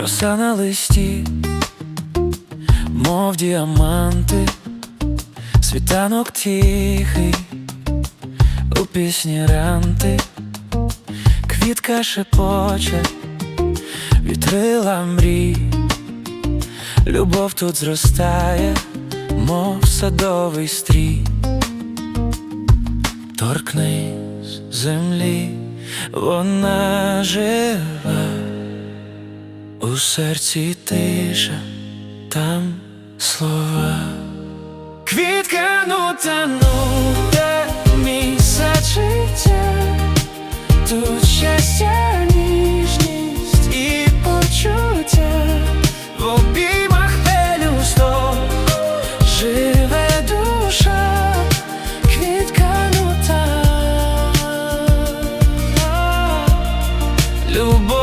роса на листі, мов діаманти, світанок тихий, у пісні ранти, квітка шепоче, вітрила мрій, любов тут зростає, мов садовий стрій. Торкнись землі, вона жива, у серці тиша, там слова. Квітка ну та ну, де місце життя, тут щастя, ніжність і почуття, в обіймах пелюсток живе душа, квітка ну любов.